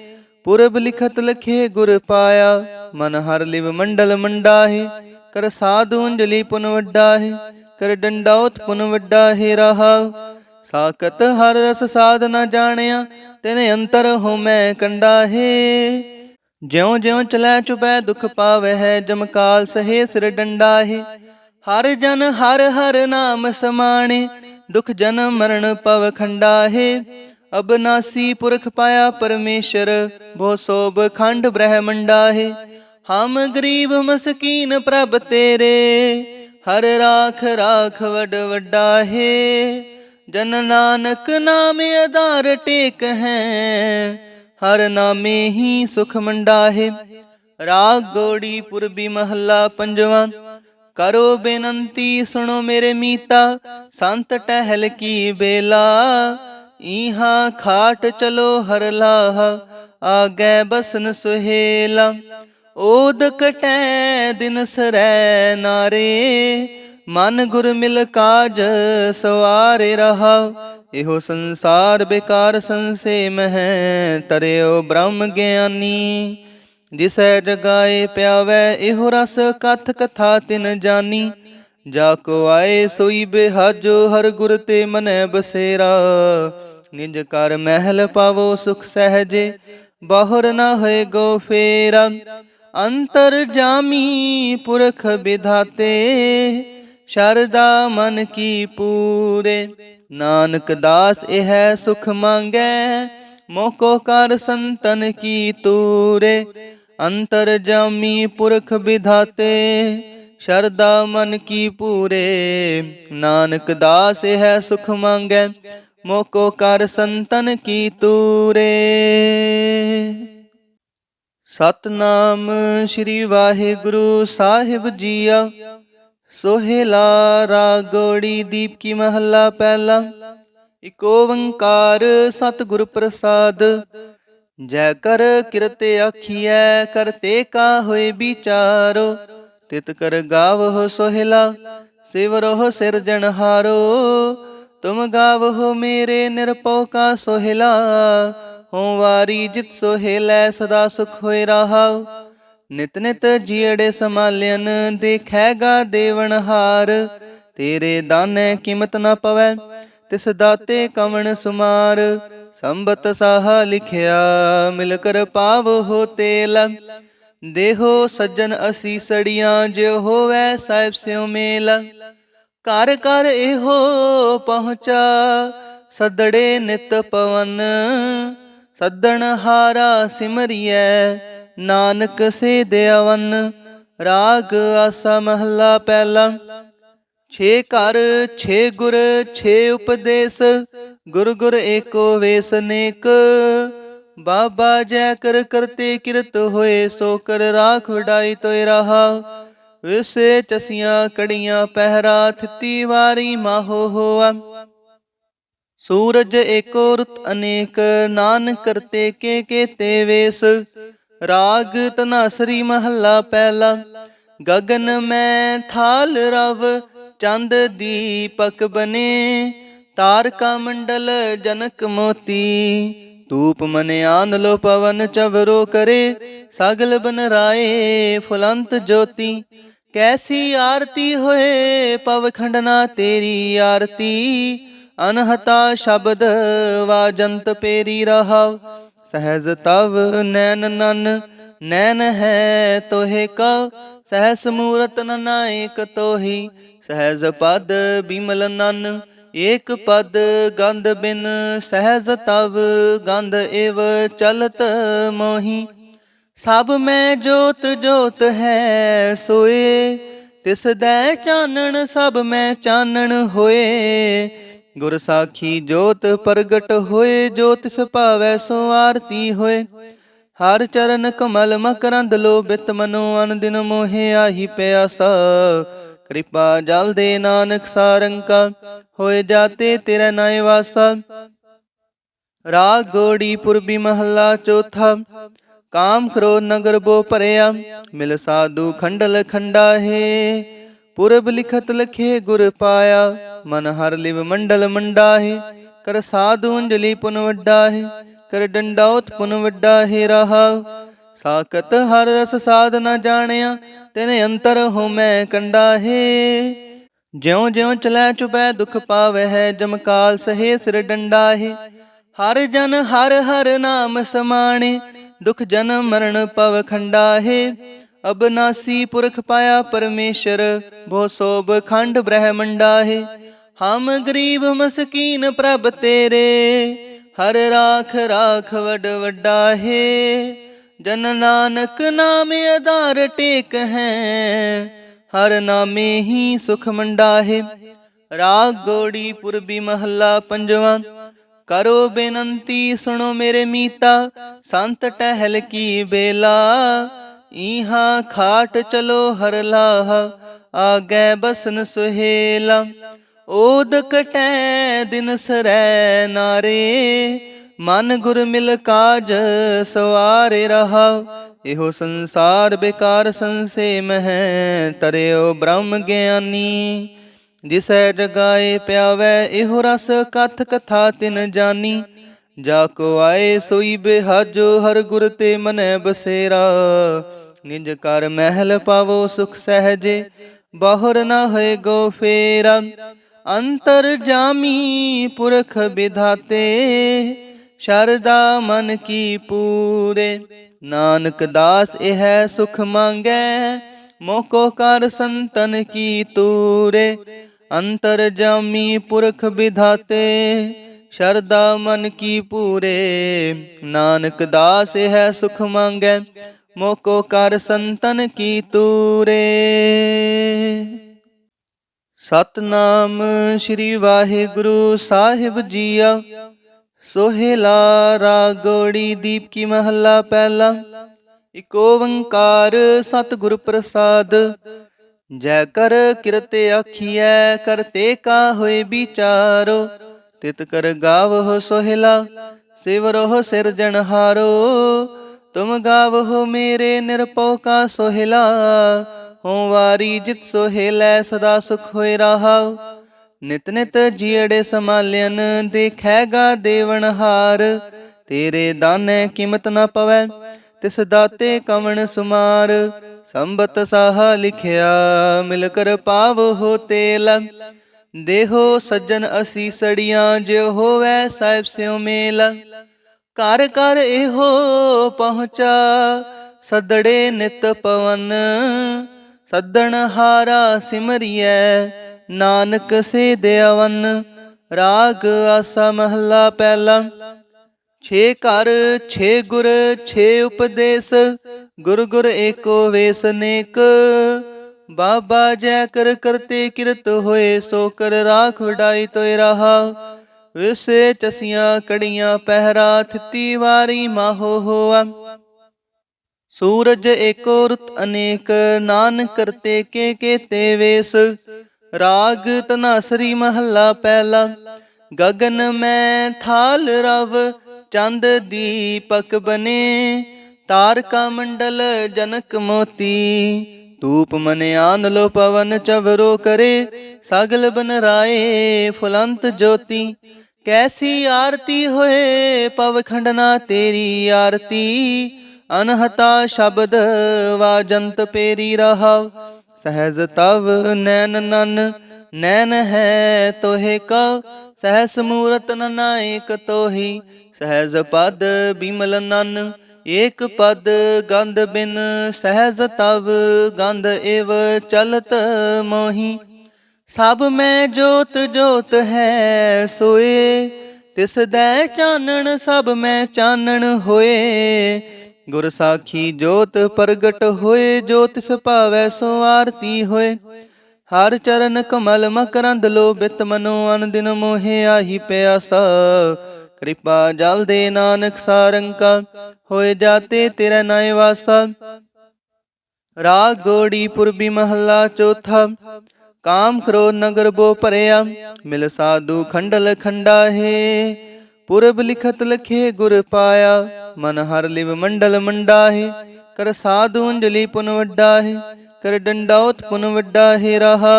ਪੁਰਬ ਲਿਖਤ ਲਖੇ ਗੁਰ ਪਾਇਆ। ਮਨ ਹਰ ਲਿਵ ਮੰਡਲ ਮੰਡਾ ਹੈ ਕਰ ਸਾਧੂ ਅੰਜਲੀ ਪੁਨ ਵੱਡਾ ਹੈ ਕਰ ਡੰਡਾਉਤ ਪੁਨ ਵੱਡਾ ਹੈ ਰਹਾ। ਸਾਕਤ ਹਰ ਰਸ ਸਾਧ ਨ ਜਾਣਿਆ ਤੇਨੇ ਅੰਤਰ ਹੋ ਮੈਂ ਕੰਡਾ ਹੈ। ਜਿਉ ਜਿਉ ਚਲੈ ਚੁਪੈ ਦੁਖ ਪਾਵੈ ਹੈ ਜਮਕਾਲ ਸਹੇ ਸਿਰ ਡੰਡਾ ਹਰ ਜਨ ਹਰ ਹਰ ਨਾਮ ਸਮਾਣੇ, ਦੁਖ ਜਨਮ ਮਰਨ ਪਵ ਖੰਡਾ ਹੈ। ਅਬਨਾਸੀ ਪੁਰਖ ਪਾਇਆ ਪਰਮੇਸ਼ਰ ਬੋ ਸੋਭ ਖੰਡ ਬ੍ਰਹਮੰਡਾ ਹੈ। ਹਮ ਗਰੀਬ ਮਸਕੀਨ ਪ੍ਰਭ ਤੇਰੇ, ਹਰ ਰਾਖ ਰਾਖ ਵਡ ਵੱਡਾ ਹੈ। ਜਨ ਨਾਨਕ ਨਾਮ ਆਧਾਰ ਟੇਕ ਹੈ, ਹਰ ਨਾਮੇ ਹੀ ਸੁਖ ਮੰਡਾ ਹੈ ਰਾਗ ਗੋੜੀ ਪੁਰਬੀ ਮਹੱਲਾ ਪੰਜਵਾਂ, ਕਰੋ ਬੇਨੰਤੀ ਸੁਣੋ ਮੇਰੇ ਮੀਤਾ, ਸੰਤ ਟਹਿਲ ਕੀ ਬੇਲਾ। ਇਹਾਂ ਖਾਟ ਚਲੋ ਹਰ ਲਾਹ, ਆਗੇ ਬਸਨ ਸੁਹੇਲਾ। ਓਦ ਕਟੈ ਦਿਨ ਸਰੈ ਨਾਰੇ ਮਨ ਗੁਰ ਮਿਲ ਕਾਜ ਸਵਾਰੇ ਰਹਾ। ਇਹੋ ਸੰਸਾਰ ਬੇਕਾਰ ਸੰਸੇ ਮਹਿ, ਤਰਿਓ ਬ੍ਰਹਮ ਗਿਆਨੀ। ਜਿਸੈ ਜਗਾਏ ਪਿਆਵੈ, ਇਹੋ ਰਸ ਕਥ ਕਥਾ ਤਿਨ ਜਾਨੀ। ਜਾ ਕੋ ਆਏ ਸੋਈ ਬਿਹਾਜੋ, ਹਰ ਗੁਰ ਤੇ ਮਨੈ ਬਸੇਰਾ। ਨਿਜ ਕਰ ਮਹਿਲ ਪਾਵੋ ਸੁਖ ਸਹਜੇ, ਬਾਹਰ ਨਾ ਹੋਏ ਗੋ ਫੇਰਾ। ਅੰਤਰ ਜਾਮੀ ਪੁਰਖ ਵਿਧਾਤੇ ਸ਼ਰਦਾ ਮਨ ਕੀ ਪੂਰੇ। ਨਾਨਕ ਦਾਸ ਇਹ ਸੁਖ ਮੰਗੈ, ਮੋਕੋ ਕਰ ਸੰਤਨ ਕੀ ਤੂਰੇ। ਅੰਤਰ ਜਾਮੀ ਪੁਰਖ ਵਿਧਾਤੇ ਸ਼ਰਦਾ ਮਨ ਕੀ ਪੂਰੇ। ਨਾਨਕ ਦਾਸ ਇਹ ਸੁਖ ਮੰਗੈ, ਮੋਕੋ ਕਰ ਸੰਤਨ ਕੀ ਤੂਰੇ। ਸਤਨਾਮ ਸ੍ਰੀ ਵਾਹਿਗੁਰੂ ਸਾਹਿਬ ਜੀਆ। ਸੋਹਿਲਾ ਰਾਗੋੜੀ ਦੀਪ ਕੀ ਮਹੱਲਾ ਪਹਿਲਾ। ਇਕ ਓੰਕਾਰ ਸਤਿਗੁਰ ਪ੍ਰਸਾਦ। ਜੈ ਕਰ ਕਿਰਤ ਆਖੀਐ ਕਰਤੇ ਕਾ ਹੋਏ ਵਿਚਾਰੋ। ਤਿਤ ਕਰ ਗਾਵਹੁ ਸੋਹਿਲਾ, ਸਿਵਰਹੁ ਸਿਰਜਣਹਾਰੋ ਤੁਮ ਗਾਵਹੁ ਮੇਰੇ ਨਿਰਪਉ ਕਾ ਸੋਹਿਲਾ। ਹੋਂ ਵਾਰੀ ਜਿਤ ਸੋਹਿਲੈ, ਸਦਾ ਸੁਖ ਹੋਏ ਰਹਾਉ। ਨਿਤ ਨਿਤ ਜੀੜੇ ਸਮਾਲਿਆਨ ਦੇਖੈਗਾ ਦੇਵਨ ਹਾਰ। ਤੇਰੇ ਦਾਨੈ ਕੀਮਤ ਨਾ ਪਵੈ, ਤਿਸ ਦਾਤੇ ਕਵਣ ਸੁਮਾਰ। ਸੰਬਤ ਸਾਹ ਲਿਖਿਆ, ਮਿਲ ਕਰ ਪਾਵ ਹੋ ਤੇਲ। ਦੇਹੋ ਸੱਜਣ ਅਸੀ ਸੜੀਆਂ ਜਿਉ ਹੋਵੈ ਸਾਹਿਬ ਸਿਉ ਮੇਲ। ਘਰ ਕਰ ਇਹੋ ਪਹੁੰਚਾ, ਸਦੜੇ ਨਿਤ ਪਵਨ। ਸੱਦਣ ਹਾਰਾ ਸਿਮਰਿਐ ਨਾਨਕ ਸੇ ਦੇਵਨ, ਰਾਗ ਆਸਾ ਮਹੱਲਾ ਪਹਿਲਾ। ਛੇ ਘਰ, ਛੇ ਗੁਰ, ਛੇ ਉਪਦੇਸ਼, ਗੁਰ ਗੁਰ ਏਕੋ ਵੇਸ ਨੇਕ। ਬਾਬਾ ਜੈ ਕਰ ਕਰਤੇ ਕਿਰਤ ਹੋਏ, ਸੋ ਕਰ ਰਾਖ ਵਡਾਈ ਤੋਇ ਰਹਾ। ਵਿਸੇ ਚਸੀਆਂ ਕੜੀਆਂ ਪਹਿਰਾ, ਥਿੱਤੀ ਵਾਰੀ ਮਾਹੋ ਹੋਆ। ਸੂਰਜ ਏਕੋ ਰੁਤ ਅਨੇਕ ਨਾਨ ਕਰਤੇ ਕੇ ਤੇ ਵੇਸ। ਰਾਗ ਤਨਾਸਰੀ ਮਹੱਲਾ ਪਹਿਲਾ। ਗਗਨ ਮੈਂ ਥਾਲ ਰਵ, ਚੰਦ ਦੀਪਕ ਬਨੇ। ਤਾਰਕਾ ਮੰਡਲ ਜਨਕ ਮੋਤੀ, ਧੂਪ ਮਨ ਆਨ ਲੋ ਪਵਨ ਚਵਰੋ ਕਰੇ। ਸਗਲ ਬਨ ਰਾਏ ਫੁਲੰਤ ਜੋਤੀ, ਕੈਸੀ ਆਰਤੀ ਹੋਏ ਪਵ ਖੰਡਨਾ ਤੇਰੀ ਆਰਤੀ। ਅਨਹਤਾ ਸ਼ਬਦ ਵਾਜੰਤ ਪੇਰੀ ਰਹਾਉ। ਸਹਿਜ ਤਵ ਨੈਨ ਨਨ ਨੈਨ ਹੈ ਤੋਹਿ ਕਉ ਸਹਸ ਮੂਰਤ ਨਨਾਇਕ ਤੋਹੀ, ਸਹਿਜ ਪਦ ਬਿਮਲ ਨਨ, ਏਕ ਪਦ ਗੰਧ ਬਿਨ, ਸਹਿਜ ਤਵ ਗੰਧ ਏਵ ਚਲਤ ਮੋਹੀ। ਸਭ ਮੈਂ ਜੋਤ ਜੋਤ ਹੈ ਸੋਏ, ਤਿਸ ਦੈ ਚਾਨਣ ਸਭ ਮੈਂ ਚਾਨਣ ਹੋਏ ਗੁਰ ਸਾਖੀ ਜੋਤ ਪ੍ਰਗਟ ਹੋਏ, ਜੋਤ ਤਿਸ ਸੋ ਆਰਤੀ ਹੋਏ। ਹਰ ਚਰਨ ਕਮਲ ਮਕਰੰਦ ਲੋਭਿਤ, ਮਨੋ ਅਨ ਦਿਨ ਮੋਹਿ ਆਹੀ ਪਿਆਸਾ। ਕਿਰਪਾ ਜਲ ਦੇ ਨਾਨਕ ਸਾਰੰਕਾ, ਹੋਏ ਜਾਤੇ ਤੇਰਾ ਨਾਇ ਵਾਸਾ। ਰਾਗ ਗੋੜੀ ਪੁਰਬੀ ਮਹੱਲਾ ਚੌਥਾ, ਕਾਮ ਕਰੋ ਨਗਰ ਬੋ ਭਰਿਆ। ਮਿਲ ਸਾਧੂ ਖੰਡਲ ਖੰਡਾ ਹੈ। ਪੁਰਬ ਲਿਖਤ ਲਖੇ ਗੁਰ ਪਾਇਆ, ਮਨ ਹਰ ਲਿਵ ਮੰਡਲ ਮੰਡਾ ਕਰ ਸਾਧੂ ਅੰਜਲੀ ਪੁਨ ਵੱਡਾ ਹੈ ਕਰ ਡੰਡਾਉਤ ਪੁਨ ਵੱਡਾ ਰਹਾ। ਸਾਕਤ ਹਰ ਰਸ ਸਾਧ ਨ ਜਾਣਿਆ, ਤੇਨੇ ਅੰਤਰ ਹੋ ਮੈਂ ਕੰਡਾ ਹੈ ਜਿਉ ਜਿਉ ਚਲੈ ਚੁਪੈ ਦੁਖ ਪਾਵੈ ਹੈ ਜਮਕਾਲ ਸਹੇ ਸਿਰ ਡੰਡਾ ਹਰ ਜਨ ਹਰ ਹਰ ਨਾਮ ਸਮਾਣੇ, ਦੁਖ ਜਨ ਮਰਨ ਪਵ ਖੰਡਾ ਅਬਨਾਸੀ ਪੁਰਖ ਪਾਇਆ ਪਰਮੇਸ਼ਰ ਬੋ ਸੋਭ ਖੰਡ ਬ੍ਰਹਮੰਡਾ ਹੈ। ਹਮ ਗਰੀਬ ਮਸਕੀਨ ਪ੍ਰਭ ਤੇਰੇ, ਹਰ ਰਾਖ ਰਾਖ ਵਡ ਵੱਡਾ ਹੈ। ਜਨ ਨਾਨਕ ਨਾਮ ਆਧਾਰ ਟੇਕ ਹੈ, ਹਰ ਨਾਮੇ ਹੀ ਸੁਖ ਮੰਡਾ ਹੈ। ਰਾਗ ਗੋੜੀ ਪੁਰਬੀ ਮਹੱਲਾ ਪੰਜਵਾਂ, ਕਰੋ ਬੇਨੰਤੀ ਸੁਣੋ ਮੇਰੇ ਮੀਤਾ, ਸੰਤ ਟਹਿਲ ਕੀ ਬੇਲਾ। ਇਹਾਂ ਖਾਟ ਚਲੋ ਹਰ ਲਾਹ, ਆਗੇ ਬਸਨ ਸੁਹੇਲਾ। ਓਦ ਕਟੈ ਦਿਨ ਸਰੈ ਨਾਰੇ, ਮਨ ਗੁਰ ਮਿਲ ਕਾਜ ਸਵਾਰੇ ਰਹਾ। ਇਹੋ ਸੰਸਾਰ ਬੇਕਾਰ ਸੰਸੇ ਮਹਿ ਤਰਿਓ ਬ੍ਰਹਮ ਗਿਆਨੀ। ਜਿਸੈ ਜਗਾਏ ਪਿਆਵੈ, ਇਹੋ ਰਸ ਕਥ ਕਥਾ ਤਿਨ ਜਾਨੀ। ਜਾ ਕੋ ਆਏ ਸੋਈ ਬਿਹਾਜੋ, ਹਰ ਗੁਰ ਤੇ ਮਨੈ ਬਸੇਰਾ। ਨਿਜ ਕਰ ਮਹਿਲ ਪਾਵੋ ਸੁਖ ਸਹਜੇ, ਬਾਹਰ ਨਾ ਹੋਏ ਗੋ ਫੇਰਾ। ਅੰਤਰ ਜਾਮੀ ਪੁਰਖ ਵਿਧਾਤੇ ਸ਼ਰਦਾ ਮਨ ਕੀ ਪੂਰੇ। ਨਾਨਕ ਦਾਸ ਇਹ ਸੁਖ ਮੰਗੈ, ਮੋਕੋ ਕਰ ਸੰਤਨ ਕੀ ਤੂਰੇ। ਅੰਤਰ ਜਾਮੀ ਪੁਰਖ ਵਿਧਾਤੇ ਸ਼ਰਦਾ ਮਨ ਕੀ ਪੂਰੇ। ਨਾਨਕ ਦਾਸ ਹੈ ਸੁਖ ਮੰਗੈ ਮੋਕੋ ਕਰ ਸੰਤਨ ਕੀ ਤੂਰੇ। ਸਤਨਾਮ ਸ੍ਰੀ ਵਾਹਿਗੁਰੂ ਸਾਹਿਬ ਜੀਆ। ਸੋਹਿਲਾ ਰਾਗੋੜੀ ਦੀਪ ਕੀ ਮਹੱਲਾ ਪਹਿਲਾ। ਇਕ ਓੰਕਾਰ ਸਤਿਗੁਰ ਪ੍ਰਸਾਦ। ਜੈ ਕਰ ਕਿਰਤ ਆਖੀਐ ਕਰਤੇ ਕਾ ਹੋਏ ਵਿਚਾਰੋ। ਤਿਤ ਕਰ ਗਾਵਹੁ ਸੋਹਿਲਾ ਸਿਵਰਹੁ ਸਿਰਜਣਹਾਰੋ ਤੁਮ ਗਾਵਹੁ ਮੇਰੇ ਨਿਰਪਉ ਕਾ ਸੋਹਿਲਾ ਹੋਂ ਵਾਰੀ ਜਿਤ ਸੋਹਿਲੈ ਸਦਾ ਸੁਖ ਹੋਇ ਰਹਾਉ ਨਿਤ ਨਿਤ ਜੀੜੇ ਸਮਾਲਿਆਨ ਦੇਖੈਗਾ ਦੇਵਨ ਹਾਰ ਤੇਰੇ ਦਾਨੇ ਕੀਮਤ ਨਾ ਪਵੈ ਤਿਸ ਦਾਤੇ ਕਵਣ ਸੁਮਾਰ ਸੰਬਤ ਸਾਹ ਲਿਖਿਆ ਮਿਲ ਕਰ ਪਾਵ ਹੋ ਤੇਲ ਦੇਹੋ ਸੱਜਣ ਅਸੀ ਸੜੀਆਂ ਜਿਉ ਹੋਵੈ ਸਾਹਿਬ ਸਿਉ ਮੇਲ ਘਰ ਘਰ ਇਹੋ ਪਹੁੰਚਾ, ਸਦੜੇ ਨਿਤ ਪਵਨ। ਸੱਦਣ ਹਾਰਾ ਸਿਮਰਿਐ, ਨਾਨਕ ਸੇ ਦੇਵਨ ਰਾਗ ਆਸਾ ਮਹੱਲਾ ਪਹਿਲਾ। ਛੇ ਘਰ, ਛੇ ਗੁਰ, ਛੇ ਉਪਦੇਸ਼। ਗੁਰ ਗੁਰ ਏਕੋ ਵੇਸ ਨੇਕ। ਬਾਬਾ ਜੈ ਕਰ ਕਰਤੇ ਕਿਰਤ ਹੋਏ, ਸੋ ਕਰ ਰਾਖ ਵਡਾਈ ਤੋਇ ਰਹਾ। ਵਿਸੇ ਚਸੀਆਂ ਕੜੀਆਂ ਪਹਿਰਾ ਥਿੱਤੀ ਵਾਰੀ ਮਾਹੋ ਹੋਆ। ਸੂਰਜ ਏਕੋ ਰੁਤ ਅਨੇਕ, ਨਾਨਕ ਕਰਤੇ ਕੇ ਕੇ ਵੇਸ। ਰਾਗ ਤਨਾਸਰੀ ਮਹੱਲਾ ਪਹਿਲਾ। ਗਗਨ ਮੈਂ ਥਾਲ ਰਵ, ਚੰਦ ਦੀਪਕ ਬਨੇ। ਤਾਰਕਾ ਮੰਡਲ ਜਨਕ ਮੋਤੀ, ਧੂਪ ਮਨ ਆਨ ਲੋ ਪਵਨ ਚਵਰੋ ਕਰੇ। ਸਗਲ ਬਨ ਰਾਏ ਫੁਲੰਤ ਜੋਤੀ ਕੈਸੀ ਆਰਤੀ ਹੋਏ ਪਵ ਖੰਡਨਾ ਤੇਰੀ ਆਰਤੀ? ਅਨਹਤਾ ਸ਼ਬਦ ਵਾਜੰਤ ਪੇਰੀ ਰਹਾਉ। ਸਹਿਜ ਤਵ ਨੈਨ ਨਨ ਨੈਨ ਹੈ ਤੋਹਿ ਕਉ। ਸਹਿਸ ਮੂਰਤ ਨਨਾਇਕ ਤੋਹੀ, ਸਹਿਜ ਪਦ ਬਿਮਲ ਨਨ। ਏਕ ਪਦ ਗੰਧ ਬਿਨ, ਸਹਿਜ ਤਵ ਗੰਧ ਏਵ ਚਲਤ ਮੋਹੀ। ਸਭ ਮੈਂ ਜੋਤ ਜੋਤ ਹੈ ਸੋਏ, ਤਿਸ ਦੈ ਚਾਨਣ ਸਭ ਮੈਂ ਚਾਨਣ ਹੋਏ। ਗੁਰ ਸਾਖੀ ਜੋਤ ਪ੍ਰਗਟ ਹੋਏ, ਜੋ ਤਿਸ ਭਾਵੈ ਸੋ ਆਰਤੀ ਹੋਏ। ਹਰ ਚਰਨ ਕਮਲ ਮਕਰੰਦ ਲੋਭਿਤ, ਮਨੋ ਅਨ ਦਿਨ ਮੋਹਿ ਆਹੀ ਪਿਆਸਾ। ਕਿਰਪਾ ਜਲ ਦੇ ਨਾਨਕ ਸਾਰੰਕਾ, ਹੋਏ ਜਾਤੇ ਤੇਰਾ ਨਾਇ ਵਾਸਾ। ਰਾਗ ਗੋੜੀ ਪੁਰਬੀ ਮਹੱਲਾ ਚੌਥਾ ਕਾਮ ਕਰੋ ਨਗਰ ਬੋ ਭਰਿਆ ਮਿਲ ਸਾਧੂ ਖੰਡਲ ਖੰਡਾ ਹੈ ਪੁਰਬ ਲਿਖਤ ਲਖੇ ਗੁਰ ਪਾਇਆ ਮਨ ਹਰ ਲਿਵ ਮੰਡਲ ਮੰਡਾ ਹੈ ਕਰ ਸਾਧੂ ਅੰਜਲੀ ਪੁਨ ਵੱਡਾ ਹੈ ਕਰ ਡੰਡਾਉਤ ਪੁਨ ਵੱਡਾ ਹੈ ਰਹਾ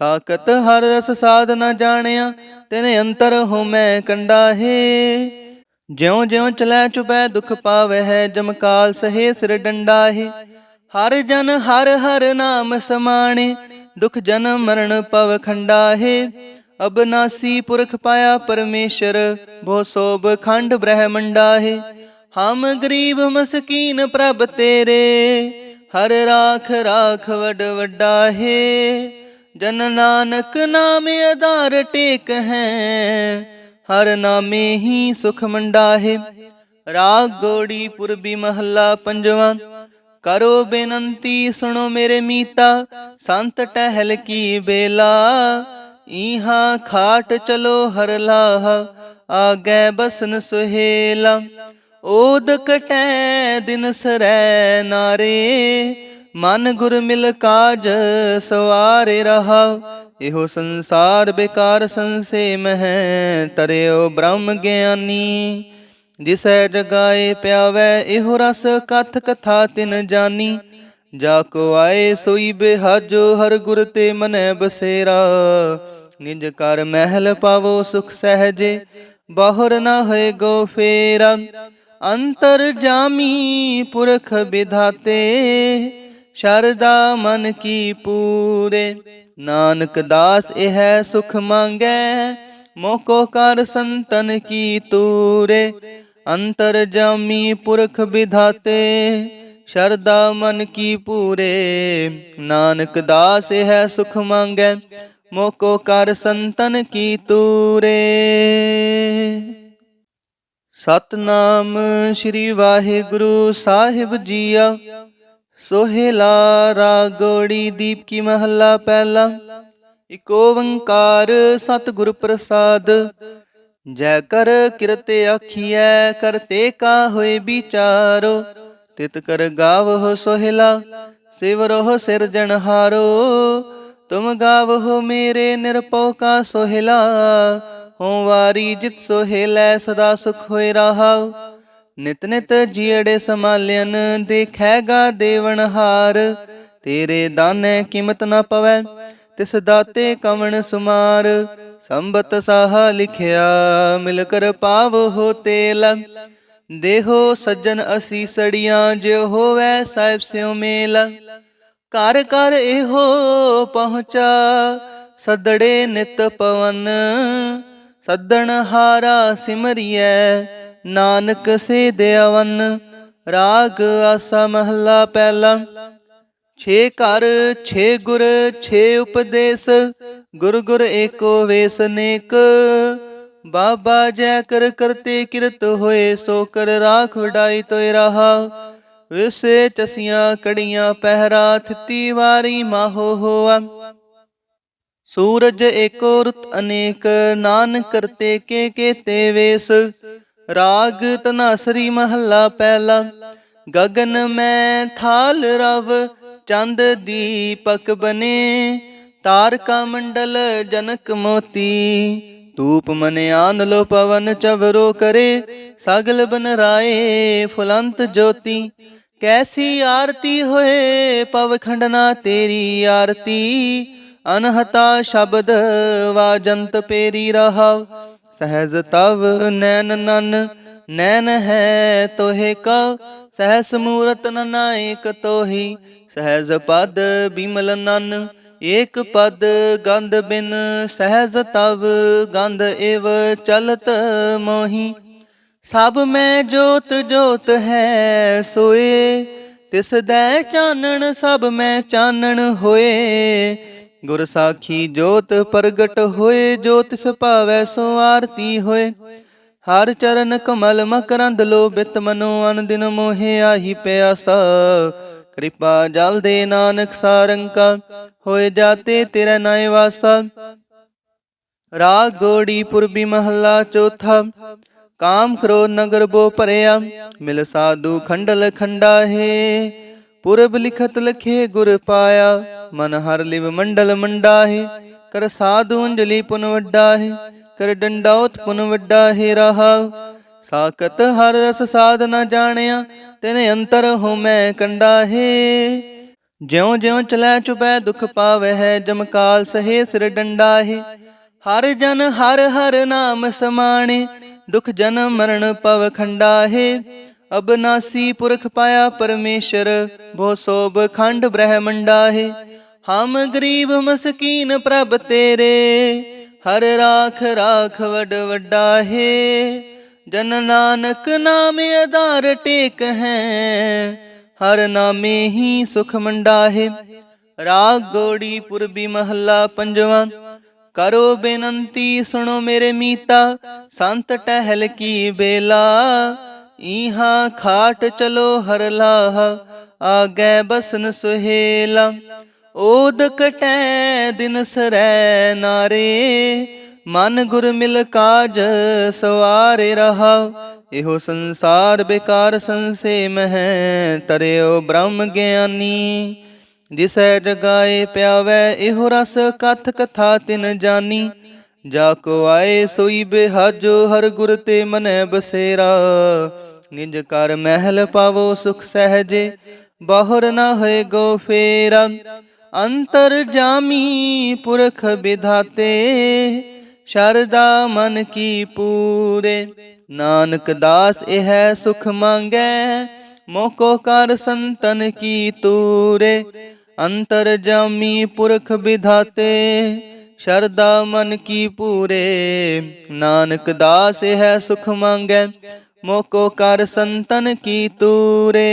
ਸਾਕਤ ਹਰ ਰਸ ਸਾਧ ਨਾ ਜਾਣਿਆ ਤੇਨੇ ਅੰਤਰ ਹੋ ਮੈਂ ਕੰਡਾ ਹੈ ਜਿਉ ਜਿਉ ਚਲੈ ਚੁਪੈ ਦੁਖ ਪਾਵੈ ਹੈ ਜਮਕਾਲ ਸਹੇ ਸਿਰ ਡੰਡਾ ਹੈ ਹਰ ਜਨ ਹਰ ਹਰ ਨਾਮ ਸਮਾਣੇ ਦੁਖ ਜਨਮ ਮਰਨ ਪਵ ਖੰਡਾ ਹੈ ਅਬਨਾਸੀ ਪੁਰਖ ਪਾਇਆ ਪਰਮੇਸ਼ਰ ਬਹੁ ਸੋਭ ਖੰਡ ਬ੍ਰਹਮੰਡਾ ਹੈ ਹਮ ਗਰੀਬ ਮਸਕੀਨ ਪ੍ਰਭ ਤੇਰੇ, ਹਰ ਰਾਖ ਰਾਖ ਵਡ ਵੱਡਾ ਹੈ ਜਨ ਨਾਨਕ ਨਾਮ ਆਧਾਰ ਟੇਕ ਹੈ, ਹਰ ਨਾਮੇ ਹੀ ਸੁਖ ਮੰਡਾ ਹੈ ਰਾਗ ਗੋੜੀ ਪੁਰਬੀ ਮਹੱਲਾ ਪੰਜਵਾਂ ਕਰੋ ਬੇਨੰਤੀ, ਸੁਣੋ ਮੇਰੇ ਮੀਤਾ, ਸੰਤ ਟਹਿਲ ਕੀ ਬੇਲਾ। ਇਹਾਂ ਖਾਟ ਚਲੋ ਹਰ ਲਾਹ, ਆਗੇ ਬਸਨ ਸੁਹੇਲਾ। ਓਦ ਕਟੈ ਦਿਨ ਸਰੈ ਨਾਰੇ, ਮਨ ਗੁਰ ਮਿਲ ਕਾਜ ਸਵਾਰੇ ਰਹਾ। ਇਹੋ ਸੰਸਾਰ ਬੇਕਾਰ ਸੰਸੇ ਮਹਿ, ਤਰਿਓ ਬ੍ਰਹਮ ਗਿਆਨੀ। ਜਿਸੈ ਜਗਾਏ ਪਿਆਵੈ, ਇਹੋ ਰਸ ਕਥ ਕਥਾ ਤਿਨ ਜਾਨੀ। ਜਾ ਕੋ ਆਏ ਸੋਈ ਬਿਹਾਜੋ, ਹਰ ਗੁਰ ਤੇ ਮਨੈ ਬਸੇਰਾ। ਨਿਜ ਕਰ ਮਹਿਲ ਪਾਵੋ ਸੁਖ ਸਹਜੇ, ਬਾਹਰ ਨਾ ਹੋਏ ਗੋ ਫੇਰਾ। ਅੰਤਰ ਜਾਮੀ ਪੁਰਖ ਵਿਧਾਤੇ ਸ਼ਰਦਾ ਮਨ ਕੀ ਪੂਰੇ। ਨਾਨਕ ਦਾਸ ਇਹ ਸੁਖ ਮੰਗੈ, ਮੋਕੋ ਕਰ ਸੰਤਨ ਕੀ ਤੂਰੇ। ਅੰਤਰ ਜਾਮੀ ਪੁਰਖ ਵਿਧਾਤੇ ਸ਼ਰਦਾ ਮਨ ਕੀ ਪੂਰੇ। ਨਾਨਕ ਦਾਸ ਇਹ ਸੁਖ ਮੰਗੈ, ਮੋਕੋ ਕਰ ਸੰਤਨ ਕੀ ਤੂਰੇ। ਸਤਨਾਮ ਸ੍ਰੀ ਵਾਹਿਗੁਰੂ ਸਾਹਿਬ ਜੀਆ ਸੋਹਿਲਾ ਰਾਗੋੜੀ ਦੀਪ ਕੀ ਮਹੱਲਾ ਪਹਿਲਾ। ਇਕ ਓੰਕਾਰ ਸਤਿਗੁਰ ਪ੍ਰਸਾਦ ਜੈ ਕਰ ਕਿਰਤ ਆਖੀਐ ਕਰਤੇ ਕਾ ਹੋਏ ਵਿਚਾਰੋ। ਤਿਤ ਕਰ ਗਾਵਹੁ ਸੋਹਿਲਾ ਸਿਵਰਹੁ ਸਿਰਜਣਹਾਰੋ ਤੁਮ ਗਾਵਹੁ ਮੇਰੇ ਨਿਰਪਉ ਕਾ ਸੋਹਿਲਾ ਹੋਂ ਵਾਰੀ ਜਿਤ ਸੋਹਿਲੈ ਸਦਾ ਸੁਖ ਹੋਏ ਰਹਾਉ। ਨਿਤ ਨਿਤ ਜੀੜੇ ਸਮਾਲਿਆਨ ਦੇਖੈਗਾ ਦੇਵਨ ਹਾਰ। ਤੇਰੇ ਦਾਨੇ ਕੀਮਤ ਨਾ ਪਵੈ, ਤਿਸ ਦਾਤੇ ਕਵਣ ਸੁਮਾਰ। ਸੰਬਤ ਸਾਹਾ ਲਿਖਿਆ, ਮਿਲ ਕਰ ਪਾਵ ਹੋ ਤੇਲ। ਦੇਹੋ ਸੱਜਣ ਅਸੀ ਸੜੀਆਂ ਜਿਉ ਹੋਵੈ ਸਾਹਿਬ ਸਿਉ ਮੇਲ। ਘਰ ਘਰ ਇਹੋ ਪਹੁੰਚਾ, ਸਦੜੇ ਨਿਤ ਪਵਨ। ਸੱਦਣ ਹਾਰਾ ਸਿਮਰਿਐ, ਨਾਨਕ ਸੇ ਦੇਵਨ ਰਾਗ ਆਸਾ ਮਹੱਲਾ ਪਹਿਲਾ। ਛੇ ਘਰ, ਛੇ ਗੁਰ, ਛੇ ਉਪਦੇਸ਼, ਗੁਰ ਗੁਰ ਏਕੋ ਵੇਸ ਨੇਕ। ਬਾਬਾ ਜੈ ਕਰ ਕਰਤੇ ਕਿਰਤ ਹੋਏ, ਸੋ ਕਰ ਰਾਖ ਵਡਾਈ ਤੋਇ ਰਹਾ। ਵਿਸੇ ਚਸੀਆਂ ਕੜੀਆਂ ਪਹਿਰਾ, ਥਿੱਤੀ ਵਾਰੀ ਮਾਹੋ ਹੋਆ। ਸੂਰਜ ਏਕੋ ਰੁਤ ਅਨੇਕ ਨਾਨ ਕਰਤੇ ਕੇ ਤੇ ਵੇਸ। ਰਾਗ ਤਨਾਸਰੀ ਮਹੱਲਾ ਪਹਿਲਾ, ਗਗਨ ਮੈਂ ਥਾਲ ਰਵ ਚੰਦ ਦੀਪਕ ਬਨੇ, ਤਾਰਕਾ ਮੰਡਲ ਜਨਕ ਮੋਤੀ। ਧੂਪ ਮਨਿਆਨ ਲੋ ਪਵਨ ਚਵਰੋ ਕਰੇ, ਸਗਲ ਬਨ ਰਾਏ ਫੁਲੰਤ ਜੋਤੀ। ਕੈਸੀ ਆਰਤੀ ਹੋਏ ਪਵ ਤੇਰੀ ਆਰਤੀ, ਅਨਹਤਾ ਸ਼ਬਦ ਵਾਜੰਤ ਪੇਰੀ ਰਹਾਵ ਸਹਿਜ ਤਵ ਨੈਨ ਨਨ ਨੈਨ ਹੈ ਤੋਹੇ ਕਾ ਸਹਸ ਮੂਰਤ ਨਨਾਇਕ ਤੋਹੀ ਸਹਿਜ ਪਦ ਬਿਮਲ ਨਨ, ਏਕ ਪਦ ਗੰਧ ਬਿਨ, ਸਹਿਜ ਤਵ ਗੰਧ ਏਵ ਚਲਤ ਮੋਹੀ। ਸਭ ਮੈਂ ਜੋਤ ਜੋਤ ਹੈ ਸੋਏ, ਤਿਸ ਦੈ ਚਾਨਣ ਸਭ ਮੈਂ ਚਾਨਣ ਹੋਏ। ਗੁਰ ਸਾਖੀ ਜੋਤ ਪ੍ਰਗਟ ਹੋਏ, ਜੋ ਤਿਸ ਭਾਵੈ ਸੋ ਆਰਤੀ ਹੋਏ। ਹਰ ਚਰਨ ਕਮਲ ਮਕਰੰਦ ਲੋਭਿਤ, ਮਨੋ ਅਨ ਦਿਨ ਮੋਹਿ ਆਹੀ ਪਿਆਸਾ। ਕਿਰਪਾ ਜਲ ਦੇ ਨਾਨਕ ਸਾਰੰਕਾ, ਹੋਏ ਜਾਤੇ ਤੇਰੇ ਨਾਇ ਵਾਸਾ। ਰਾਗ ਗੋੜੀ ਪੁਰਬੀ ਮਹੱਲਾ ਚੌਥਾ, ਕਾਮ ਕਰੋ ਨਗਰ ਬੋ ਭਰਿਆ। ਮਿਲ ਸਾਧੂ ਖੰਡਲ ਖੰਡਾ ਹੈ ਪੁਰਬ ਲਿਖਤ ਲਖੇ ਗੁਰ ਪਾਇਆ। ਮਨ ਹਰ ਲਿਵ ਮੰਡਲ ਮੰਡਾ ਹੈ ਕਰ ਸਾਧੂ ਅੰਜਲੀ ਪੁਨ ਵੱਡਾ ਹੈ ਕਰ ਡੰਡਾਉਤ ਪੁਨ ਵੱਡਾ ਹੈ ਰਹਾ। ਸਾਕਤ ਹਰ ਰਸ ਸਾਧ ਨਾ ਜਾਣਿਆ, ਤੇਨੇ ਅੰਤਰ ਹੋ ਮੈਂ ਕੰਡਾ ਹੈ। ਜਿਉ ਜਿਉ ਚਲੈ ਚੁਪੈ ਦੁਖ ਪਾਵੈ ਹੈ ਜਮਕਾਲ ਸਹੇ ਸਿਰ ਡੰਡਾ ਹਰ ਜਨ ਹਰ ਹਰ ਨਾਮ ਸਮਾਣੇ, ਦੁਖ ਜਨਮ ਮਰਨ ਪਵ ਖੰਡਾ ਹੈ। ਅਬਨਾਸੀ ਪੁਰਖ ਪਾਇਆ ਪਰਮੇਸ਼ਰ, ਬੋ ਸੋਭ ਖੰਡ ਬ੍ਰਹਮੰਡਾ ਹੈ। ਹਮ ਗਰੀਬ ਮਸਕੀਨ ਪ੍ਰਭ ਤੇਰੇ, ਹਰ ਰਾਖ ਰਾਖ ਵਡ ਵੱਡਾ ਹੈ। ਜਨ ਨਾਨਕ ਨਾਮ ਆਧਾਰ ਟੇਕ ਹੈ, ਹਰ ਨਾਮੇ ਹੀ ਸੁਖ ਮੰਡਾ ਹੈ ਰਾਗ ਗੋੜੀ ਪੁਰਬੀ ਮਹੱਲਾ ਪੰਜਵਾਂ, ਕਰੋ ਬੇਨੰਤੀ ਸੁਣੋ ਮੇਰੇ ਮੀਤਾ, ਸੰਤ ਟਹਿਲ ਕੀ ਬੇਲਾ। ਇਹਾਂ ਖਾਟ ਚਲੋ ਹਰ ਲਾਹ, ਆਗੇ ਬਸਨ ਸੁਹੇਲਾ। ਓਦ ਕਟੈ ਦਿਨ ਸਰੈ ਨਾਰੇ ਮਨ ਗੁਰ ਮਿਲ ਕਾਜ ਸਵਾਰੇ ਰਹਾ, ਇਹੋ ਸੰਸਾਰ ਬੇਕਾਰ ਸੰਸੇ ਮਹਿ, ਤਰਿਓ ਬ੍ਰਹਮ ਗਿਆਨੀ। ਜਿਸੈ ਜਗਾਏ ਪਿਆਵੈ, ਇਹੋ ਰਸ ਕਥ ਕਥਾ ਤਿਨ ਜਾਨੀ। ਜਾ ਕੋ ਆਏ ਸੋਈ ਬਿਹਾਜੋ, ਹਰ ਗੁਰ ਤੇ ਮਨੈ ਬਸੇਰਾ। ਨਿਜ ਕਰ ਮਹਿਲ ਪਾਵੋ ਸੁਖ ਸਹਜੇ, ਬਾਹਰ ਨਾ ਹੋਏ ਗੋ ਫੇਰਾ। ਅੰਤਰ ਜਾਮੀ ਪੁਰਖ ਵਿਧਾਤੇ ਸ਼ਰਦਾ ਮਨ ਕੀ ਪੂਰੇ। ਨਾਨਕ ਦਾਸ ਇਹ ਸੁਖ ਮੰਗੈ, ਮੋਕੋ ਕਰ ਸੰਤਨ ਕੀ ਤੂਰੇ। ਅੰਤਰ ਜਾਮੀ ਪੁਰਖ ਵਿਧਾਤੇ ਸ਼ਰਦਾ ਮਨ ਕੀ ਪੂਰੇ। ਨਾਨਕ ਦਾਸ ਹੈ ਸੁਖ ਮੰਗੈ, ਮੋਕੋ ਕਰ ਸੰਤਨ ਕੀ ਤੂਰੇ।